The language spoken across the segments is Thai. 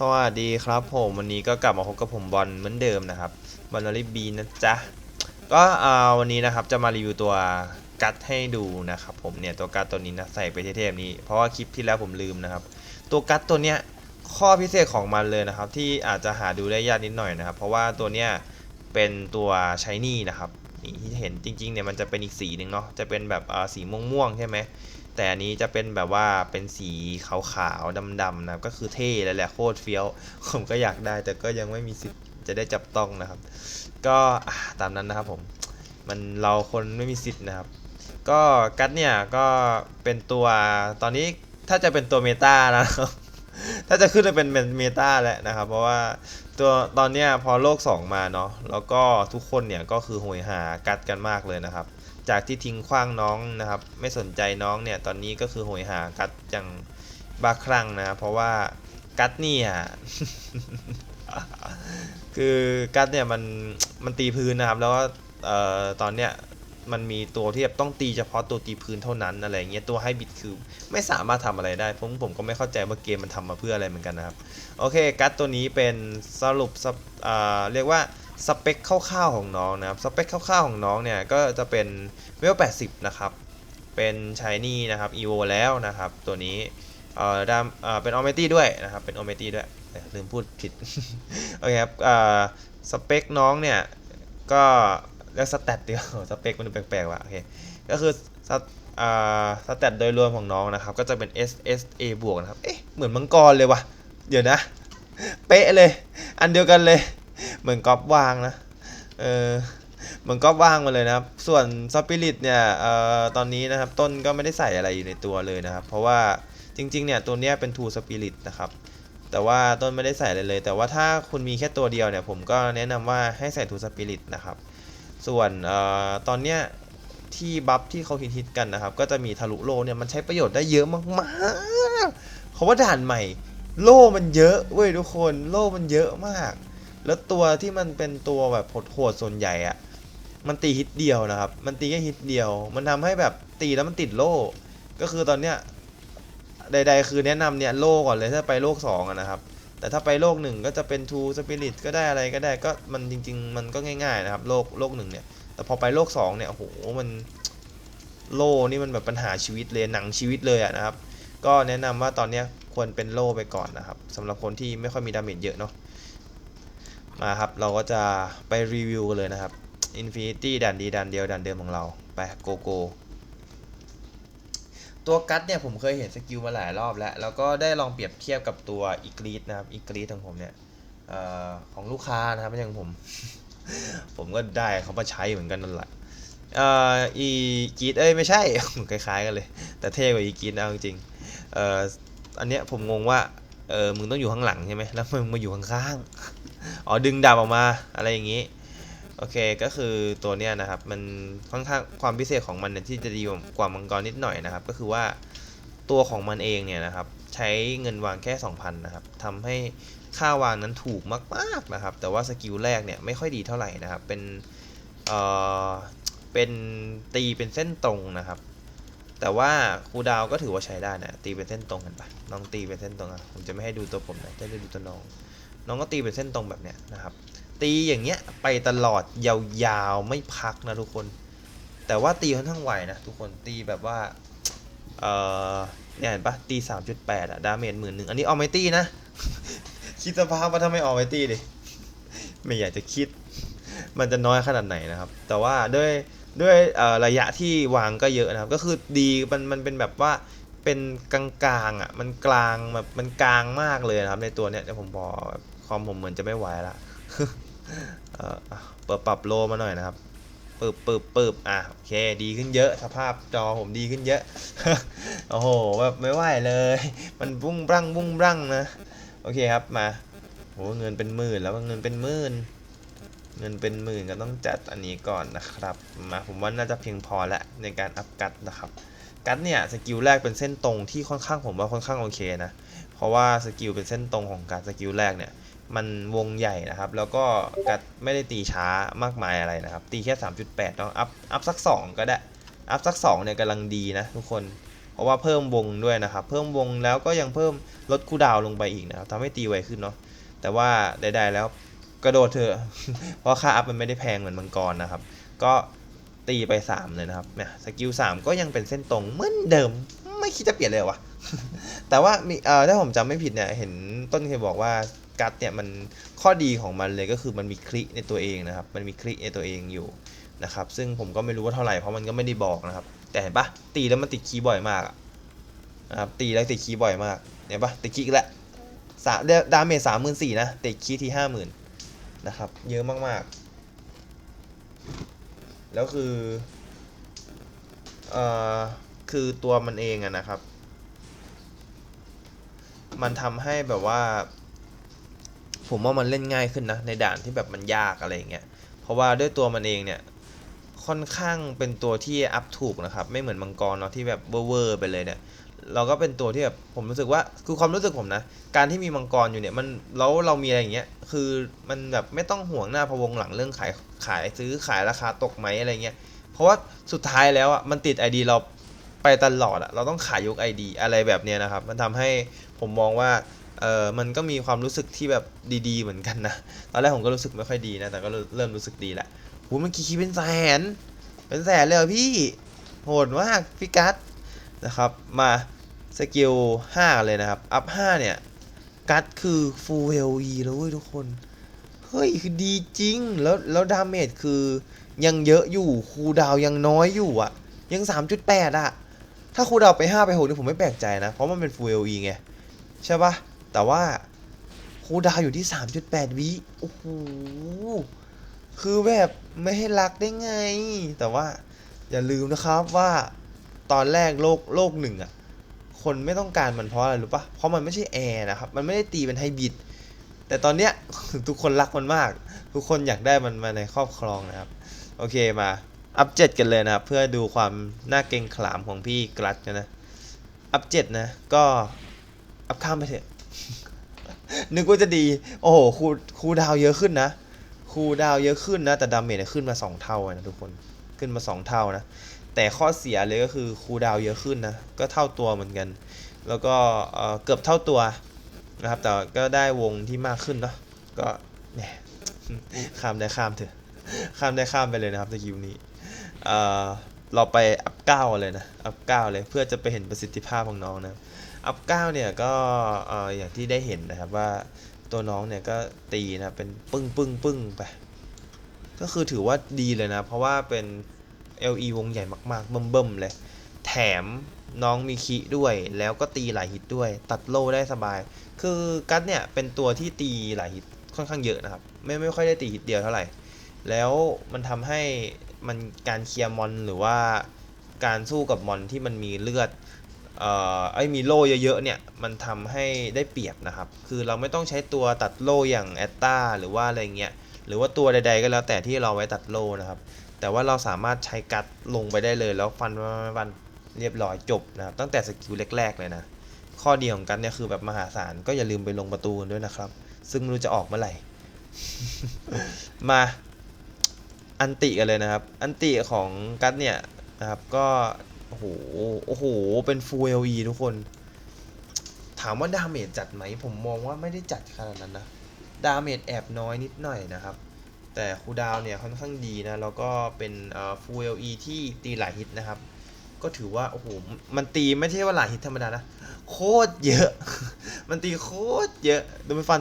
สวัสดีครับผมวันนี้ก็กลับมาพบกับผมบอลเหมือนเดิมนะครับบอลลอรี่บีนะจ๊ะก็อ่าวันนี้นะครับจะมารีวิวตัวกัดให้ดูนะครับผมเนี่ยตัวกัดตัวนี้นะใส่ไปเทพๆนี้เพราะว่าคลิปที่แล้วผมลืมนะครับ ตัวกัดตัวเนี้ยข้อพิเศษของมันเลยนะครับ ที่อาจจะหาดูได้ยากนิดหน่อยนะครับ เพราะว่าตัวเนี้ยเป็นตัวชายนี่นะครับนี่ที่เห็นจริงๆเนี่ยมันจะเป็นอีกสีหนึ่งเนาะจะเป็นแบบอ่าสีม่วงๆใช่ไหม แต่อันนี้จะเป็นแบบว่าเป็นสีขาวๆดำๆนะครับก็คือเท่เลยแหละโคตรเฟี้ยวผมก็อยากได้ แต่ก็ยังไม่มีสิทธิ์จะได้จับต้องนะครับ ก็ตามนั้นนะครับผมมันเราคนไม่มีสิทธิ์นะครับ ก็กัดเนี่ยก็เป็นตัวตอนนี้ถ้าจะเป็นตัวเมตานะครับถ้าจะขึ้นจะเป็นเมตาแล้วนะครับ เพราะว่าตัวตอนเนี้ยพอโลก 2 มาเนาะแล้วก็ทุกคนเนี่ยก็คือโหยหากัดกันมากเลยนะครับ จากที่ทิ้งขว้างน้องนะครับ ไม่สนใจน้องเนี่ยตอนนี้ก็คือโหยหากัดอย่างบ้าคลั่งนะเพราะว่ากัดเนี่ยคือกัดเนี่ยมันมันตีพื้นนะครับ แล้วก็เอ่อตอนเนี้ยมันมีตัวที่แบบต้องตีเฉพาะตัวตีพื้นเท่านั้นอะไรเงี้ยตัวให้บิดคือไม่สามารถทำอะไรได้ผมผมก็ไม่เข้าใจว่าเกมมันทำมาเพื่ออะไรเหมือนกันนะครับ โอเค กัดตัวนี้เป็นสรุปสเอ่าเรียกว่า สเปคคร่าวๆของน้องนะครับ สเปคคร่าวๆของน้องเนี่ยก็จะเป็นเวล80 นะครับ เป็นชายนี่นะครับ EVO แล้วนะครับ ตัวนี้ เอ่อดามเอ่อเป็นออเมตี้ด้วยนะครับ เป็นออเมตี้ด้วยลืมพูดผิด โอเคครับ เอ่อ สเปคน้องเนี่ย ก็เรียกสแตทเดียวสเปคมันดูแปลกๆว่ะ โอเค ก็คือสเอ่อสแตทโดยรวมของน้องนะครับ ก็จะเป็น SSA บวกนะครับ เอ๊ะ เหมือนมังกรเลยว่ะ เดี๋ยวนะ เป๊ะเลย อันเดียวกันเลย เหมือนก๊อปวางนะเออเหมือนก๊อปวางมาเลยนะครับ ส่วนสปิริตเนี่ยเอ่อตอนนี้นะครับต้นก็ไม่ได้ใส่อะไรอยู่ในตัวเลยนะครับ เพราะว่าจริงๆเนี่ยตัวเนี้ยเป็นทูสปิริตนะครับแต่ว่าต้นไม่ได้ใส่อะไรเลย แต่ว่าถ้าคุณมีแค่ตัวเดียวเนี่ยผมก็แนะนำว่าให้ใส่ทูสปิริตนะครับ ส่วนเอ่อตอนเนี้ยที่บัฟที่เขาฮิตๆกันนะครับ ก็จะมีทะลุโลเนี่ยมันใช้ประโยชน์ได้เยอะมากๆเพราว่าด่านใหม่ โล่มันเยอะเว้ยทุกคนโล่มันเยอะมาก แล้วตัวที่มันเป็นตัวแบบโหดๆส่วนใหญ่อะมันตีฮิตเดียวนะครับ มันตีแค่ฮิตเดียว มันทำให้แบบตีแล้วมันติดโล่ ก็คือตอนเนี้ยใด ๆ คือแนะนำเนี่ยโล่ก่อนเลยถ้าไปโลกสองอะนะครับ แต่ถ้าไปโลกหนึ่งก็จะเป็นทูสปิริตก็ได้อะไรก็ได้ก็มันจริง ๆ มันก็ง่ายๆนะครับโลกโลกหนึ่งเนี่ย แต่พอไปโลกสองเนี่ยโอ้โหมันโล่นี่มันแบบปัญหาชีวิตเลยหนังชีวิตเลยอะนะครับ ก็แนะนำว่าตอนเนี้ยควรเป็นโล่ไปก่อนนะครับสำหรับคนที่ไม่ค่อยมีดาเมจเยอะเนาะ มาครับ เราก็จะไปรีวิวกันเลยนะครับ Infinity ด่านดีด่านเดียวด่านเดิมของเรา ไปโกโกตัวกัตเนี่ยผมเคยเห็นสกิลมาหลายรอบแล้ว แล้วก็ได้ลองเปรียบเทียบกับตัวอีกรีดนะครับอีกรีดของผมเนี่ยออของลูกค้านะครับไม่ใช่ของผม ผมก็ได้เขามาใช้เหมือนกันนั่นแหละเอ่ออีกีดเอ้ยไม่ใช่ คล้ายๆกันเลย แต่เท่กว่าอีกีดเอาจริงๆเอ่ออันเนี้ยผมงงว่า เออ มึงต้องอยู่ข้างหลังใช่ไหมแล้วมึงมาอยู่ข้างๆ อ๋อ ดึงดาบออกมา อะไรอย่างงี้ โอเค ก็คือตัวเนี้ยนะครับ มันค่อนข้างความพิเศษของมันเนี่ยที่จะดีกว่ามังกรนิดหน่อยนะครับ ก็คือว่าตัวของมันเองเนี่ยนะครับ ใช้เงินวางแค่ 2,000 นะครับทำให้ค่าวางนั้นถูกมากๆนะครับ แต่ว่าสกิลแรกเนี่ยไม่ค่อยดีเท่าไหร่นะครับ เป็น เอ่อ เป็นตีเป็นเส้นตรงนะครับ แต่ว่าคูดาวก็ถือว่าใช้ได้นะ ตีเป็นเส้นตรงกันปะน้องตีเป็นเส้นตรงอะผมจะไม่ให้ดูตัวผมนะจะได้ดูตัวน้อง น้องก็ตีเป็นเส้นตรงแบบเนี้ยนะครับ ตีอย่างเงี้ยไปตลอดยาวๆไม่พักนะทุกคน แต่ว่าตีค่อนข้างไหวนะทุกคนตีแบบว่าเออเนี่ยเห็นปะตี3.8อะดาเมจหมื่นหนึ่งอันนี้ออมไมตี้นะ คิดสภาพว่าถ้าไม่ออมไมตี้ดิไม่อยากจะคิด มันจะน้อยขนาดไหนนะครับ แต่ว่าด้วย ด้วยระยะที่วางก็เยอะนะครับ ก็คือดีมันมันเป็นแบบว่าเป็นกลางๆอะมันกลางแบบมันกลางมากเลยนะครับ ในตัวเนี้ยเดี๋ยวผมบอกคอมผมเหมือนจะไม่ไหวละเอ่อเปิดปรับโลมาหน่อยนะครับปึบปึบปึบอะโอเคดีขึ้นเยอะ สภาพจอผมดีขึ้นเยอะ โอ้โหแบบไม่ไหวเลย มันบุ้งบรังบุ้งบรังนะ โอเคครับมาโหเงินเป็นหมื่นแล้วเงินเป็นหมื่น เงินเป็นหมื่นก็ต้องจัดอันนี้ก่อนนะครับมาผมว่าน่าจะเพียงพอแล้วในการอัพกัดนะครับ กัดเนี่ยสกิลแรกเป็นเส้นตรงที่ค่อนข้างผมว่าค่อนข้างโอเคนะเพราะว่าสกิลเป็นเส้นตรงของการสกิลแรกเนี่ยมันวงใหญ่นะครับ แล้วก็กัดไม่ได้ตีช้ามากมายอะไรนะครับ ตีแค่ 3.8เนาะอัพอัพสัก 2 ก็ได้ อัพสัก2เนี่ยกำลังดีนะทุกคน เพราะว่าเพิ่มวงด้วยนะครับ เพิ่มวงแล้วก็ยังเพิ่มลดคูดาวลงไปอีกนะครับทำให้ตีไวขึ้นเนาะแต่ว่าใดๆแล้ว กระโดดเถอะ เพราะค่าอัพมันไม่ได้แพงเหมือนมังกรนะครับ ก็ตีไป 3 เลยนะครับเนี่ยสกิล3ก็ยังเป็นเส้นตรงเหมือนเดิม ไม่คิดจะเปลี่ยนเลยวะแต่ว่ามีเอ่อถ้าผมจำไม่ผิดเนี่ย เห็นต้นเคยบอกว่ากัดเนี่ยมันข้อดีของมันเลยก็คือมันมีคลิในตัวเองนะครับ มันมีคลิในตัวเองอยู่นะครับ ซึ่งผมก็ไม่รู้ว่าเท่าไหร่เพราะมันก็ไม่ได้บอกนะครับ แต่เห็นปะตีแล้วมันติดคีย์บ่อยมากอะนะครับ ตีแล้วติดคีย์บ่อยมาก เห็นปะติดคีย์อีกแล้วสามดาเมจสามหมื่นสี่นะติดคีย์ที่ห้าหมื่น นะครับ เยอะมากๆ แล้วคือเอ่อคือตัวมันเองอะนะครับ มันทำให้แบบว่า ผมว่ามันเล่นง่ายขึ้นนะ ในด่านที่แบบมันยากอะไรอย่างเงี้ย เพราะว่าด้วยตัวมันเองเนี่ยค่อนข้างเป็นตัวที่อัพถูกนะครับ ไม่เหมือนมังกรเนาะที่แบบเวอร์ไปเลยเนี่ย เราก็เป็นตัวที่แบบผมรู้สึกว่าคือความรู้สึกผมนะ การที่มีมังกรอยู่เนี่ยมันแล้วเรามีอะไรอย่างเงี้ยคือมันแบบไม่ต้องห่วงหน้าพวงหลังเรื่องขายขายซื้อขายราคาตกไหมอะไรเงี้ยเพราะว่าสุดท้ายแล้วอะมันติด ID เราไปตลอดอะเราต้องขายยก ID อะไรแบบเนี้ยนะครับ มันทำให้ผมมองว่าเออมันก็มีความรู้สึกที่แบบดีๆ เหมือนกันนะตอนแรกผมก็รู้สึกไม่ค่อยดีนะแต่ก็เริ่มรู้สึกดีแหละโหมันกี่คีเป็นแสนเป็นแสนเลยพี่โหดมากพี่กัสนะครับ มา สกิล5เลยนะครับ อัพ5เนี่ย กัสคือ full LE แล้วเว้ยทุกคน เฮ้ย คือดีจริง แล้วแล้วดาเมจคือยังเยอะอยู่ คูดาวยังน้อยอยู่อะยัง 3.8อะถ้าคูดาวไป 5 ไป6นี่ผมไม่แปลกใจนะ เพราะมันเป็น full LE ไง ใช่ปะแต่ว่าคูดาวอยู่ที่ 3.8 วิโอ้โหคือแบบไม่ให้รักได้ไง แต่ว่าอย่าลืมนะครับว่าตอนแรกโลกโลกหนึ่งอะ คนไม่ต้องการมันเพราะอะไรรู้ปะเพราะมันไม่ใช่แอร์นะครับ มันไม่ได้ตีเป็นไฮบริด แต่ตอนเนี้ยทุกคนรักมันมาก ทุกคนอยากได้มันมาในครอบครองนะครับ โอเคมาอัปเจ็ดกันเลยนะครับ เพื่อดูความน่าเกรงขามของพี่กรัดนะ อัปเจ็ดนะ ก็อัพข้ามไปเถอะ นึกว่าจะดี โอ้โหครูครูดาวเยอะขึ้นนะคูดาวเยอะขึ้นนะ แต่ดาเมจขึ้นมา 2 เท่าเลยนะทุกคน ขึ้นมา 2 เท่านะ แต่ข้อเสียเลยก็คือคูดาวเยอะขึ้นนะ ก็เท่าตัวเหมือนกัน แล้วก็เกือบเท่าตัวนะครับ แต่ก็ได้วงที่มากขึ้นเนาะ ก็เนี่ยข้ามได้ข้ามเถอะ ข้ามได้ข้ามไปเลยนะครับสกิลนี้เราไปอัพเก้าเลยนะ อัพเก้าเลยเพื่อจะไปเห็นประสิทธิภาพของน้องนะ อับอัพเก้าเนี่ยก็เอ่ออย่างที่ได้เห็นนะครับว่าตัวน้องเนี่ยก็ตีนะเป็นปึ้งปึ้งปึ้งไป ก็คือถือว่าดีเลยนะ เพราะว่าเป็น LE วงใหญ่มากๆ เบิ่มๆเลย แถมน้องมีคิด้วย แล้วก็ตีหลายฮิตด้วย ตัดโล่ได้สบาย คือกัสเนี่ยเป็นตัวที่ตีหลายฮิตค่อนข้างเยอะนะครับ ไม่ไม่ค่อยได้ตีฮิตเดียวเท่าไหร่ แล้วมันทำให้มันการเคลียร์มอนหรือว่าการสู้กับมอนที่มันมีเลือดเอ่อไอ้มีโล่เยอะๆเนี่ยมันทำให้ได้เปรียบนะครับ คือเราไม่ต้องใช้ตัวตัดโล่อย่างแอตตาหรือว่าอะไรเงี้ยหรือว่าตัวใด ๆ ก็แล้วแต่ที่เราไว้ตัดโล่นะครับ แต่ว่าเราสามารถใช้กัดลงไปได้เลย แล้วฟันฟันเรียบร้อยจบนะครับตั้งแต่สกิลแรกๆเลยนะ ข้อดีของกัดเนี่ยคือแบบมหาศาลก็อย่าลืมไปลงประตูกันด้วยนะครับ ซึ่งไม่รู้จะออกเมื่อไหร่ มาอันติกันเลยนะครับ อันติของกัดเนี่ยนะครับก็โอ้โหโอ้โห เป็น Full LE ทุกคน ถามว่าดาเมจจัดไหม ผมมองว่าไม่ได้จัดขนาดนั้นนะ ดาเมจแอบน้อยนิดหน่อยนะครับ แต่คูดาวเนี่ยค่อนข้างดีนะ แล้วก็เป็นเอ่อ Full LE ที่ตีหลายฮิตนะครับ ก็ถือว่า โอ้โห มันตีไม่ใช่ว่าหลายฮิตธรรมดานะ โคตรเยอะ มันตีโคตรเยอะดูมันฟัน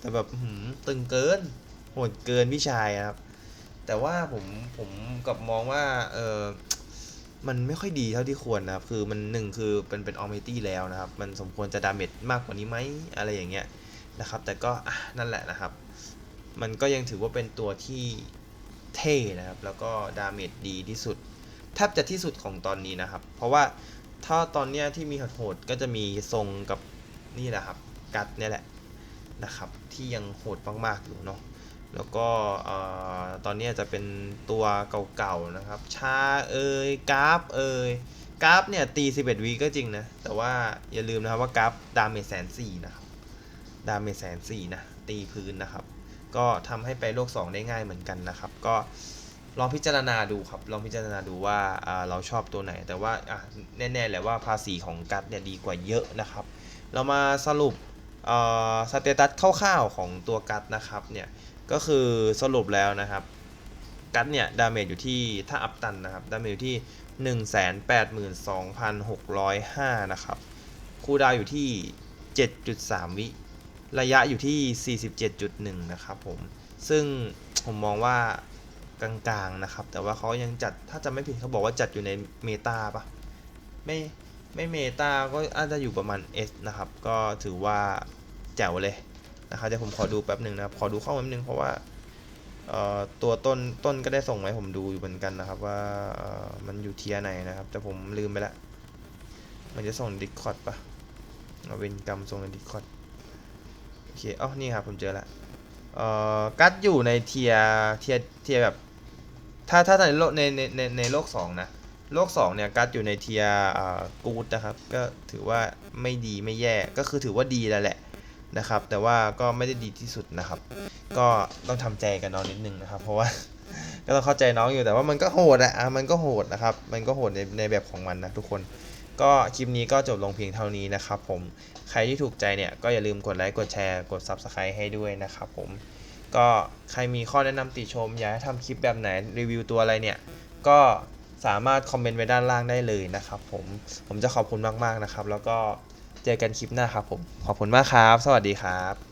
แต่แบบหตึงเกิน โหดเกินพี่ชายอะครับ แต่ว่าผมผมกับมองว่าเออมันไม่ค่อยดีเท่าที่ควรนะครับ คือมันหนึ่งคือเป็นเป็นออมตี้แล้วนะครับ มันสมควรจะดาเมจมากกว่านี้ไหมอะไรอย่างเงี้ยนะครับ แต่ก็นั่นแหละนะครับ มันก็ยังถือว่าเป็นตัวที่เท่นะครับ แล้วก็ดาเมจดีที่สุด แทบจะที่สุดของตอนนี้นะครับ เพราะว่าถ้าตอนเนี้ยที่มีโหดๆก็จะมีทรงกับนี่แหละครับ กัดเนี่ยแหละนะครับ ที่ยังโหดมากๆอยู่เนาะแล้วก็ตอนนี้จะเป็นตัวเก่าๆนะครับ ชาเอยกราฟเอยกราฟเนี่ยตี 11วีก็จริงนะ แต่ว่าอย่าลืมนะครับว่ากราฟดาเมจแสนสี่นะครับ ดาเมจแสนสี่นะ ตีพื้นนะครับ ก็ทำให้ไปโลก 2 ได้ง่ายเหมือนกันนะครับ ก็ลองพิจารณาดูครับ ลองพิจารณาดูว่าเราชอบตัวไหน แต่ว่าแน่ๆแหละว่าภาษีของกัตเนี่ยดีกว่าเยอะนะครับ เรามาสรุปสเตตัสคร่าวๆของตัวกัตนะครับเนี่ยก็คือสรุปแล้วนะครับ กัตเนี่ยดาเมจอยู่ที่ถ้าอัพตันนะครับดาเมจอยู่ที่ 182,605 นะครับ คูลดาวอยู่ที่ 7.3 วิ ระยะอยู่ที่ 47.1 นะครับผม ซึ่งผมมองว่ากลางๆนะครับ แต่ว่าเขายังจัดถ้าจะไม่ผิดเขาบอกว่าจัดอยู่ในเมตาปะไม่ไม่เมตาก็อาจจะอยู่ประมาณ S นะครับ ก็ถือว่าแจ๋วเลยนะครับเดี๋ยวผมขอดูแป๊บหนึ่งนะครับ ขอดูข้อมูลนึงเพราะว่าตัวต้นต้นก็ได้ส่งมาให้ผมดูอยู่เหมือนกันนะครับ ว่ามันอยู่เทียร์ไหนนะครับ แต่ผมลืมไปละมันจะส่งดิสคอร์ดปะเอาเวนกรรมส่งในดิสคอร์ด โอเคอ๋อนี่ครับผมเจอละเอ่อกัดอยู่ในเทียเทียเทียแบบ ถ้าถ้าในโลกในในในในโลกสองนะโลก2เนี่ยกัดอยู่ในเทียร์กูดนะครับ ก็ถือว่าไม่ดีไม่แย่ก็คือถือว่าดีแล้วแหละนะครับ แต่ว่าก็ไม่ได้ดีที่สุดนะครับ ก็ต้องทำใจกับน้องนิดนึงนะครับ เพราะว่าก็ต้องเข้าใจน้องอยู่แต่ว่ามันก็โหดอะอะมันก็โหดนะครับ มันก็โหดในในแบบของมันนะทุกคน ก็คลิปนี้ก็จบลงเพียงเท่านี้นะครับผมใครที่ถูกใจเนี่ยก็อย่าลืมกดไลค์กดแชร์กด Subscribe ให้ด้วยนะครับผมก็ใครมีข้อแนะนำติชม อยากให้ทำคลิปแบบไหนรีวิวตัวอะไรเนี่ย ก็สามารถคอมเมนต์ไว้ด้านล่างได้เลยนะครับผมผมจะขอบคุณมากๆนะครับ แล้วก็เจอกันคลิปหน้าครับผมขอบคุณมากครับ สวัสดีครับ